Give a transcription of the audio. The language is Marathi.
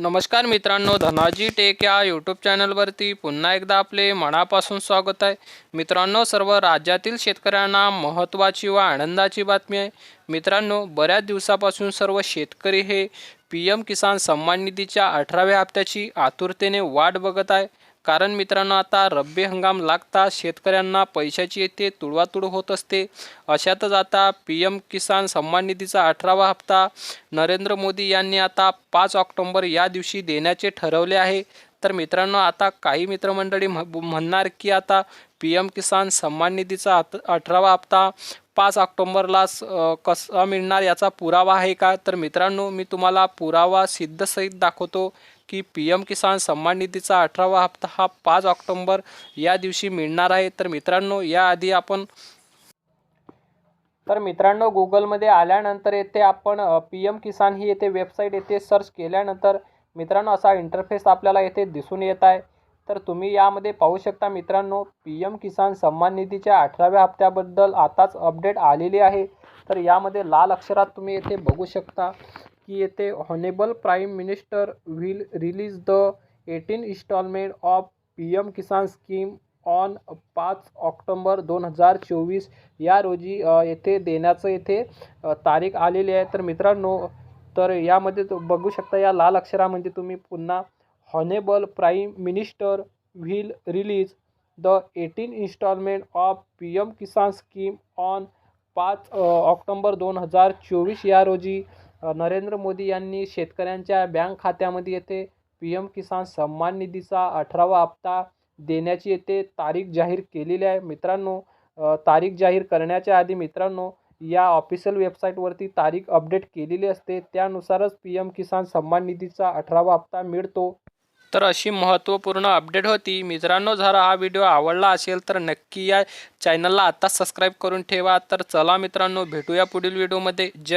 नमस्कार मित्रांनो धनाजी टेक या यूट्यूब चॅनलवरती पुन्हा एकदा आपले मनापासून स्वागत आहे. मित्रांनो सर्व राज्यातील शेतकऱ्यांना महत्त्वाची व आनंदाची बातमी आहे. मित्रांनो बऱ्याच दिवसापासून सर्व शेतकरी हे पी एम किसान सन्मान निधीच्या अठराव्या हप्त्याची आतुरतेने वाट बघत आहे. कारण मित्रांनो आता रब्बी हंगाम लागता शेतकऱ्यांना पैशाची येथे तुळवातुळ होत असते. अशातच आता पी एम किसान सन्मान निधीचा अठरावा हप्ता नरेंद्र मोदी यांनी आता पाच ऑक्टोंबर या दिवशी देण्याचे ठरवले आहे. तर मित्रांनो आता काही मित्रमंडळी म्ह- म्हणणार की आता पी एम किसान सन्मान निधीचा आत अठरावा हप्ता पाच ऑक्टोंबरला कसा मिळणार याचा पुरावा आहे का? तर मित्रांनो मी तुम्हाला पुरावा सिद्धसहित दाखवतो की पी एम किसान सन्मान निधीचा अठरावा हप्ता हा पाच ऑक्टोंबर या दिवशी मिळणार आहे. तर मित्रांनो याआधी आपण तर मित्रांनो गुगलमध्ये आल्यानंतर येथे आपण पी एम किसान ही येथे वेबसाईट येथे सर्च केल्यानंतर मित्रांनो असा इंटरफेस आपल्याला येथे दिसून येत आहे. तर तुम्ही यामध्ये पाहू शकता मित्रांनो पी एम किसान सन्मान निधीच्या अठराव्या हप्त्याबद्दल आताच अपडेट आलेली आहे. तर यामध्ये लाल अक्षरात तुम्ही येथे बघू शकता की येथे honourable prime minister will release the eighteen instalment of P M Kisan scheme on पाच ऑक्टोंबर दोन हजार चोवीस. या रोजी येथे देण्याचं येथे तारीख आलेली आहे. तर मित्रांनो तर यामध्ये बघू शकता या लाल अक्षरामध्ये तुम्ही पुन्हा honourable prime minister will release the eighteen instalment of P M Kisan scheme on पाच ऑक्टोंबर दोन हजार चोवीस. या रोजी नरेंद्र मोदी यांनी शेतकऱ्यांच्या बँक खात्यामध्ये येथे पी एम किसान सन्मान निधीचा अठरावा हप्ता देण्याची येथे तारीख जाहीर केलेली आहे. मित्रांनो तारीख जाहीर करण्याच्या आधी मित्रांनो या ऑफिशियल वेबसाईटवरती तारीख अपडेट केलेली असते. त्यानुसारच पी एम किसान सन्मान निधीचा अठरावा हप्ता मिळतो. तर अशी महत्त्वपूर्ण अपडेट होती. मित्रांनो जर हा व्हिडिओ आवडला असेल तर नक्की या चॅनलला आत्ताच सबस्क्राईब करून ठेवा. तर चला मित्रांनो भेटूया पुढील व्हिडिओमध्ये जय